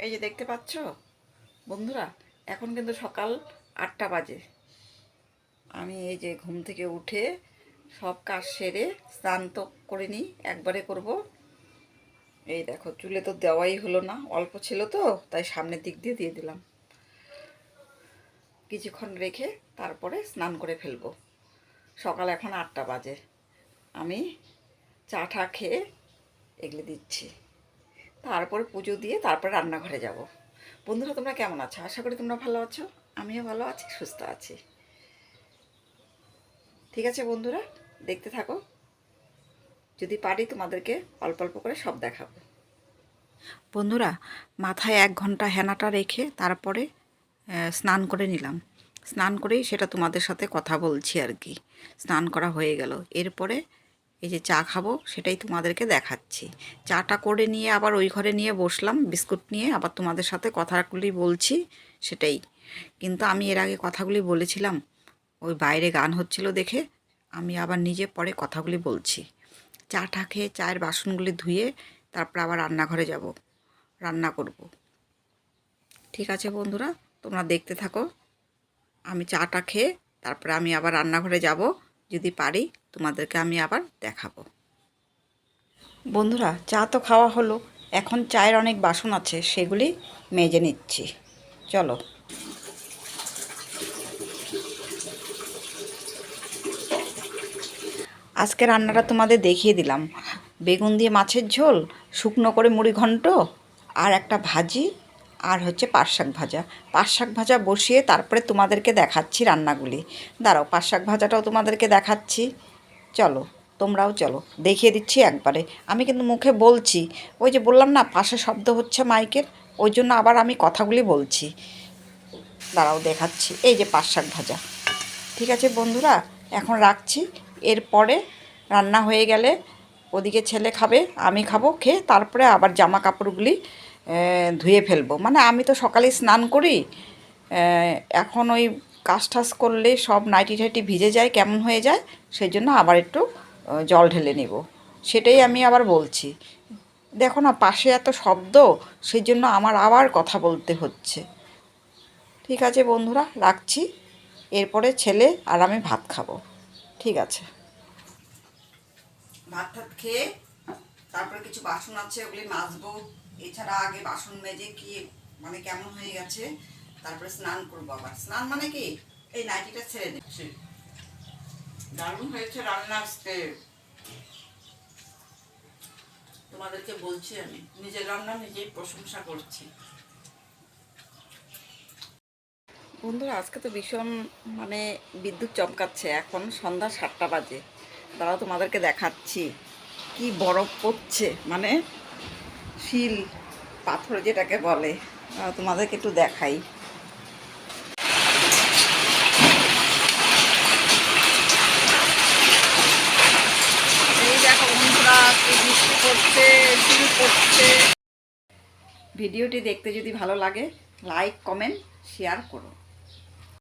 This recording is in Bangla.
এই যে দেখতে পাচ্ছ? বন্ধুরা, এখন কিন্তু সকাল আটটা বাজে। আমি এই যে ঘুম থেকে উঠে সব কাজ সেরে স্নান তো করে নিই, একবারে করব। এই দেখো, চুলে তো দেওয়াই হলো না, অল্প ছিল তো, তাই সামনের দিক দিয়ে দিয়ে দিলাম। কিছুক্ষণ রেখে তারপরে স্নান করে ফেলব। সকাল এখন আটটা বাজে। আমি চা খেয়ে এগুলো দিচ্ছি। তারপরে পুজো দিয়ে তারপরে রান্নাঘরে যাব। বন্ধুরা, তোমরা কেমন আছো? আশা করি তোমরা ভালো আছো। আমিও ভালো আছি, সুস্থ আছি। ঠিক আছে বন্ধুরা, দেখতে থাকো। যদি পারি তোমাদেরকে অল্প অল্প করে সব দেখাবো। বন্ধুরা, মাথায় এক ঘণ্টা হেনাটা রেখে তারপরে স্নান করে নিলাম। স্নান করেই সেটা তোমাদের সাথে কথা বলছি আর কি। স্নান করা হয়ে গেল। এরপরে এই যে চা খাব সেটাই তোমাদেরকে দেখাচ্ছি। চাটা করে নিয়ে আবার ওই ঘরে নিয়ে বসলাম, বিস্কুট নিয়ে আবার তোমাদের সাথে কথাগুলি বলছি, সেটাই। কিন্তু আমি এর আগে কথাগুলি বলেছিলাম, ওই বাইরে গান হচ্ছিল দেখে আমি আবার নিজে পরে কথাগুলি বলছি। চাটা খেয়ে চায়ের বাসনগুলি ধুয়ে তারপর আবার রান্নাঘরে যাব, রান্না করব। ঠিক আছে বন্ধুরা, তোমরা দেখতে থাকো। আমি চাটা খেয়ে তারপরে আমি আবার রান্নাঘরে যাব, যদি পারি তোমাদেরকে আমি আবার দেখাবো। বন্ধুরা, চা তো খাওয়া হলো। এখন চায়ের অনেক বাসন আছে, সেগুলি মেজে নিচ্ছি। চলো। আজকে রান্নাটা তোমাদের দেখিয়ে দিলাম। বেগুন দিয়ে মাছের ঝোল, শুকনো করে মুড়ি ঘন্ট, আর একটা ভাজি, আর হচ্ছে শাক ভাজা। শাক ভাজা বসিয়ে তারপরে তোমাদেরকে দেখাচ্ছি রান্নাগুলি। দাঁড়াও শাক ভাজাটাও তোমাদেরকে দেখাচ্ছি। চলো, তোমরাও চলো, দেখিয়ে দিচ্ছি একবারে। আমি কিন্তু মুখে বলছি, ওই যে বললাম না, পাশে শব্দ হচ্ছে মাইকের, ওই জন্য আবার আমি কথাগুলি বলছি। দাঁড়াও, দেখাচ্ছি। এই যে পাট শাক ভাজা। ঠিক আছে বন্ধুরা, এখন রাখছি। এরপরে রান্না হয়ে গেলে ওদিকে ছেলে খাবে, আমি খাব, খেয়ে তারপরে আবার জামা কাপড়গুলি ধুয়ে ফেলব। মানে আমি তো সকালে স্নান করি এখন ওই কাজ টাজ করলে সব নাইটি টাইটি ভিজে যায়, কেমন হয়ে যায়, সেই জন্য আবার একটু জল ঢেলে নেব। সেটাই আমি আবার বলছি। দেখো না, পাশে এত শব্দ, সেই জন্য আমার আবার কথা বলতে হচ্ছে। ঠিক আছে বন্ধুরা, রাখছি। এরপরে ছেলে আর আমি ভাত খাব। ঠিক আছে। ভাত টাত খেয়ে, তারপরে কিছু বাসন আছে, ওগুলি মাজবো। এছাড়া আগে বাসন মেজে কি মানে কেমন হয়ে গেছে তারপরে স্নান করব আবার। স্নান মানে কি? এই নাইটিটা ছেড়ে দিচ্ছি দারুণ হয়েছে রান্না আজকে। তোমাদেরকে বলছি আমি নিজের রান্না নিজেই প্রশংসা করছি। বন্ধুরা আজকে তো ভীষণ মানে বিদ্যুৎ চমকাচ্ছে। এখন সন্ধ্যা সাতটা বাজে। দাঁড়াও তোমাদেরকে দেখাচ্ছি। কি বরফ পড়ছে। মানে শিল পাথর যেটাকে বলে। তোমাদেরকে একটু দেখাই এই দেখো বন্ধুরা কি বৃষ্টি পড়ছে শিল পড়ছে ভিডিওটি দেখতে যদি ভালো লাগে লাইক কমেন্ট শেয়ার করো।